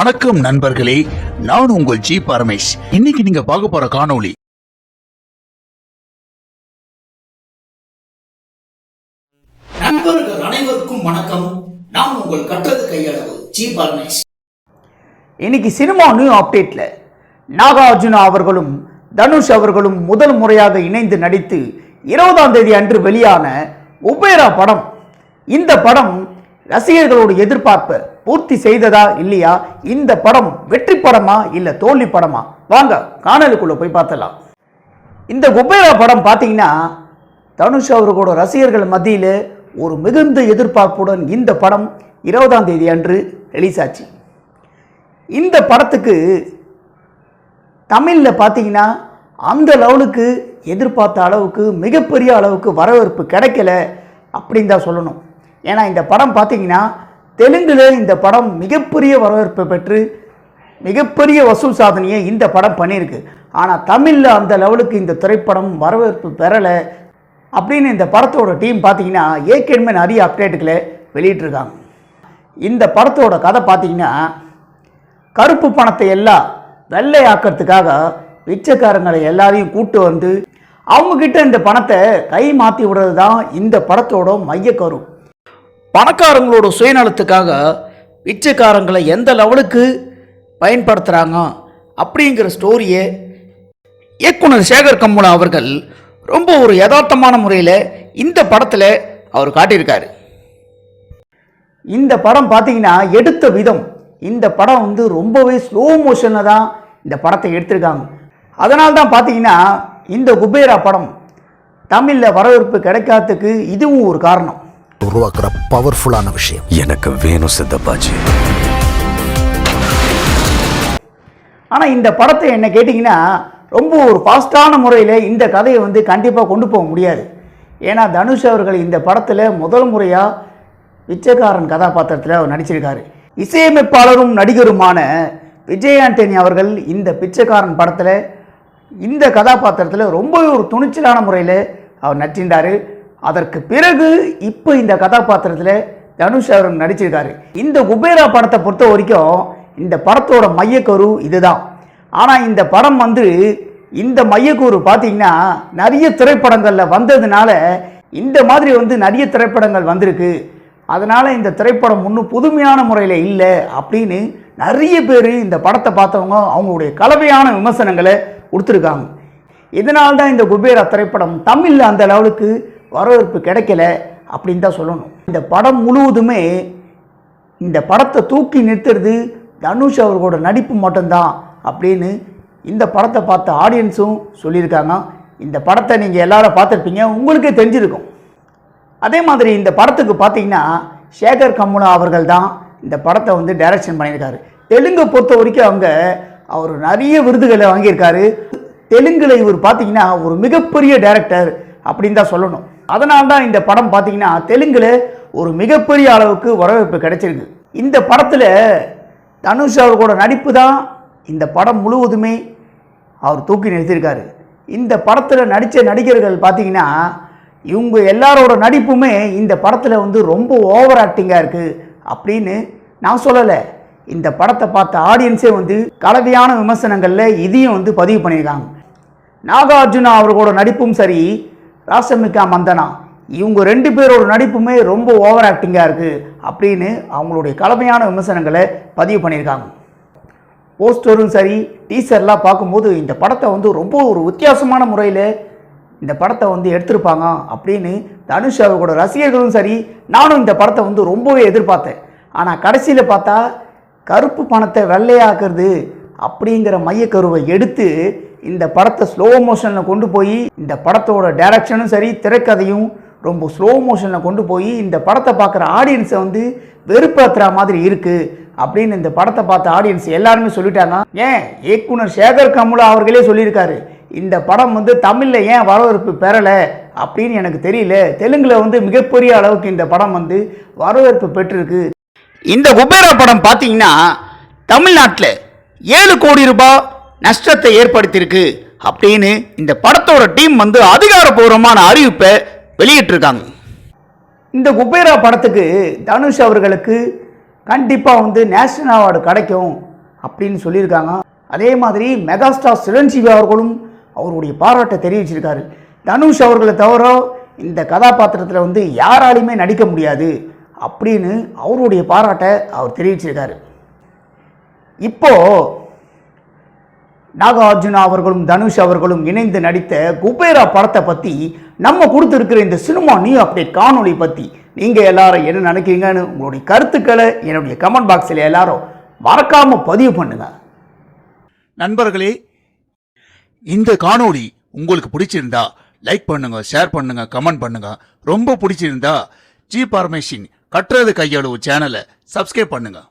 வணக்கம் நண்பர்களே நான் உங்கள் ஜி பரமேஷ். இன்னைக்கு நீங்க பார்க்க போற காணொளி நண்பர்கள் அனைவருக்கும் வணக்கம். நான் உங்கள் கற்றது கையளவு ஜி பரமேஷ். இன்னைக்கு சினிமா நியூ அப்டேட்ல நாகார்ஜுனா அவர்களும் தனுஷ் அவர்களும் முதல் முறையாக இணைந்து நடித்து இருபதாம் தேதி அன்று வெளியான உபேரா படம். இந்த படம் ரசிகர்களோட எதிர்பார்ப்பை. பூர்த்தி செய்ததா இல்லையா? இந்த படம் வெற்றி படமா இல்ல தோல்வி படமா? வாங்க காணலுக்குள்ள போய் பார்த்தலாம் இந்த குபேரா படம் பார்த்தீங்கன்னா தனுஷ் அவர்களோட ரசிகர்கள் மத்தியில் ஒரு மிகுந்த எதிர்பார்ப்புடன் இந்த படம் இருபதாம் தேதி அன்று ரிலீஸ் ஆச்சு. இந்த படத்துக்கு தமிழில் பார்த்தீங்கன்னா அந்த லெவலுக்கு எதிர்பார்த்த அளவுக்கு மிகப்பெரிய அளவுக்கு வரவேற்பு கிடைக்கல அப்படின்னு தான் சொல்லணும். ஏன்னா இந்த படம் பார்த்தீங்கன்னா தெலுங்கில் இந்த படம் மிகப்பெரிய வரவேற்பை பெற்று மிகப்பெரிய வசூல் சாதனையை இந்த படம் பண்ணியிருக்கு. ஆனால் தமிழில் அந்த லெவலுக்கு இந்த திரைப்படம் வரவேற்பு பெறலை அப்படின்னு இந்த படத்தோட டீம் பார்த்தீங்கன்னா ஏற்கனவே நிறைய அப்டேட்டுகளை வெளியிட்டிருக்காங்க. இந்த படத்தோட கதை பார்த்தீங்கன்னா கருப்பு பணத்தை எல்லாம் வெள்ளையாக்கிறதுக்காக பிச்சைக்காரங்களை எல்லாரையும் கூட்டு வந்து அவங்கக்கிட்ட இந்த பணத்தை கை மாற்றி விடுறது தான் இந்த படத்தோட மையக்கரு. பணக்காரங்களோட சுயநலத்துக்காக பிச்சைக்காரங்களை எந்த லெவலுக்கு பயன்படுத்துகிறாங்க அப்படிங்கிற ஸ்டோரியை இயக்குனர் சேகர் கம்முலா அவர்கள் ரொம்ப ஒரு யதார்த்தமான முறையில் இந்த படத்தில் அவர் காட்டியிருக்காரு. இந்த படம் பார்த்தீங்கன்னா எடுத்த விதம் இந்த படம் வந்து ரொம்பவே ஸ்லோ மோஷனில் தான் இந்த படத்தை எடுத்திருக்காங்க. அதனால தான் பார்த்தீங்கன்னா இந்த குபேரா படம் தமிழில் வரவேற்பு கிடைக்காததுக்கு இதுவும் ஒரு காரணம். உருவாக்குற பவர்ஃபுல்லான விஷயம். எனக்கு வேணும் சித்தப்பாஜி. ஆனால் இந்த படத்தை என்ன கேட்டிங்கன்னா ரொம்ப ஒரு ஃபாஸ்ட்டான முறையில் இந்த கதையை வந்து கண்டிப்பாக கொண்டு போக முடியாது. ஏன்னா தனுஷ் அவர்கள் இந்த படத்தில் முதல் முறையாக பிச்சைக்காரன் கதாபாத்திரத்தில் அவர் நடிச்சிருக்காரு. இசையமைப்பாளரும் நடிகருமான விஜய் ஆண்டனி அவர்கள் இந்த பிச்சைக்காரன் படத்தில் இந்த கதாபாத்திரத்தில் ரொம்பவே ஒரு துணிச்சலான முறையில் அவர் நடிச்சிருந்தார். அதற்கு பிறகு இப்போ இந்த கதாபாத்திரத்தில் தனுஷ் அவர் நடிச்சிருக்காரு. இந்த குபேரா படத்தை பொறுத்த வரைக்கும் இந்த படத்தோட மையக்கரு இதுதான். ஆனால் இந்த படம் வந்து இந்த மையக்கூறு பார்த்தீங்கன்னா நிறைய திரைப்படங்களில் வந்ததுனால இந்த மாதிரி வந்து நிறைய திரைப்படங்கள் வந்திருக்கு. அதனால் இந்த திரைப்படம் இன்னும் புதுமையான முறையில் இல்லை அப்படின்னு நிறைய பேர் இந்த படத்தை பார்த்தவங்க அவங்களுடைய கலவையான விமர்சனங்களை கொடுத்துருக்காங்க. இதனால்தான் இந்த குபேரா திரைப்படம் தமிழில் அந்த லெவலுக்கு வரவேற்பு கிடைக்கல அப்படின்னு தான் சொல்லணும். இந்த படம் முழுவதுமே இந்த படத்தை தூக்கி நிறுத்துறது தனுஷ் அவர்களோட நடிப்பு மட்டும்தான் அப்படின்னு இந்த படத்தை பார்த்த ஆடியன்ஸும் சொல்லியிருக்காங்க. இந்த படத்தை நீங்கள் எல்லாரும் பார்த்துருப்பீங்க. உங்களுக்கே தெரிஞ்சிருக்கும். அதே மாதிரி இந்த படத்துக்கு பார்த்தீங்கன்னா சேகர் கம்முலா அவர்கள் தான் இந்த படத்தை வந்து டைரக்ஷன் பண்ணியிருக்காரு. தெலுங்கை பொறுத்த வரைக்கும் அவங்க அவர் நிறைய விருதுகளை வாங்கியிருக்காரு. தெலுங்கில் இவர் பார்த்தீங்கன்னா ஒரு மிகப்பெரிய டைரக்டர் அப்படின்னு தான் சொல்லணும். அதனால் தான் இந்த படம் பார்த்தீங்கன்னா தெலுங்கில் ஒரு மிகப்பெரிய அளவுக்கு வரவேற்பு கிடைச்சிருக்கு. இந்த படத்தில் தனுஷ் அவர்களோட நடிப்பு தான் இந்த படம் முழுவதுமே அவர் தூக்கி நிறுத்தியிருக்காரு. இந்த படத்தில் நடித்த நடிகர்கள் பார்த்தீங்கன்னா இவங்க எல்லாரோட நடிப்புமே இந்த படத்தில் வந்து ரொம்ப ஓவர் ஆக்டிங்காக இருக்குது அப்படின்னு நான் சொல்லலை. இந்த படத்தை பார்த்த ஆடியன்ஸே வந்து கலவையான விமர்சனங்களில் இதையும் வந்து பதிவு பண்ணியிருக்காங்க. நாகார்ஜுனா அவர்களோட நடிப்பும் சரி ராசமிகா மந்தனா. இவங்க ரெண்டு பேரோட நடிப்புமே ரொம்ப ஓவர் ஆக்டிங்காக இருக்குது அப்படின்னு அவங்களுடைய கலமையான விமர்சனங்களை பதிவு பண்ணியிருக்காங்க. போஸ்டரும் சரி டீசர்லாம் பார்க்கும்போது இந்த படத்தை வந்து ரொம்ப ஒரு வித்தியாசமான முறையில் இந்த படத்தை வந்து எடுத்திருப்பாங்க அப்படின்னு தனுஷ் அவர்களோட ரசிகர்களும் சரி நானும் இந்த படத்தை வந்து ரொம்பவே எதிர்பார்த்தேன். ஆனால் கடைசியில் பார்த்தா கருப்பு பணத்தை வெள்ளையாக்குறது அப்படிங்கிற மையக்கருவை எடுத்து இந்த படத்தை ஸ்லோ மோஷனில் கொண்டு போய் இந்த படத்தோட டைரக்ஷனும் சரி திரைக்கதையும் ரொம்ப ஸ்லோ மோஷனில் கொண்டு போய் இந்த படத்தை பார்க்குற ஆடியன்ஸை வந்து வெறுப்படுத்துகிற மாதிரி இருக்குது அப்படின்னு இந்த படத்தை பார்த்த ஆடியன்ஸ் எல்லாருமே சொல்லிட்டாங்க. ஏன்? இயக்குனர் சேகர் கமுலா அவர்களே சொல்லியிருக்காரு. இந்த படம் வந்து தமிழில் ஏன் வரவேற்பு பெறலை அப்படின்னு எனக்கு தெரியல. தெலுங்கில் வந்து மிகப்பெரிய அளவுக்கு இந்த படம் வந்து வரவேற்பு பெற்றிருக்கு. இந்த குபேரா படம் பார்த்தீங்கன்னா தமிழ்நாட்டில் ஏழு கோடி ரூபாய் நஷ்டத்தை ஏற்படுத்தியிருக்கு அப்படின்னு இந்த படத்தோட டீம் வந்து அதிகாரப்பூர்வமான அறிவிப்பை வெளியிட்டிருக்காங்க. இந்த குபேரா படத்துக்கு தனுஷ் அவர்களுக்கு கண்டிப்பாக வந்து நேஷனல் அவார்டு கிடைக்கும் அப்படின்னு சொல்லியிருக்காங்க. அதே மாதிரி மெகாஸ்டார் சிரஞ்சீவி அவர்களும் அவருடைய பாராட்டை தெரிவிச்சிருக்காரு. தனுஷ் அவர்களை தவிர இந்த கதாபாத்திரத்தில் வந்து யாராலையுமே நடிக்க முடியாது அப்படின்னு அவருடைய பாராட்டை அவர் தெரிவிச்சிருக்காரு. இப்போ நாகார்ஜுனா அவர்களும் தனுஷ் அவர்களும் இணைந்து நடித்த குபேரா படத்தை பற்றி நம்ம கொடுத்துருக்கிற இந்த சினிமா நியூ அப்டேட் காணொலி பற்றி நீங்கள் எல்லாரும் என்ன நினைக்கிறீங்கன்னு உங்களுடைய கருத்துக்களை என்னுடைய கமெண்ட் பாக்ஸில் எல்லாரும் மறக்காமல் பதிவு பண்ணுங்க. நண்பர்களே இந்த காணொளி உங்களுக்கு பிடிச்சிருந்தா லைக் பண்ணுங்க ஷேர் பண்ணுங்க கமெண்ட் பண்ணுங்க. ரொம்ப பிடிச்சிருந்தா ஜி பார்மேஷின் கட்டுறது கையளவு சேனலை சப்ஸ்கிரைப் பண்ணுங்கள்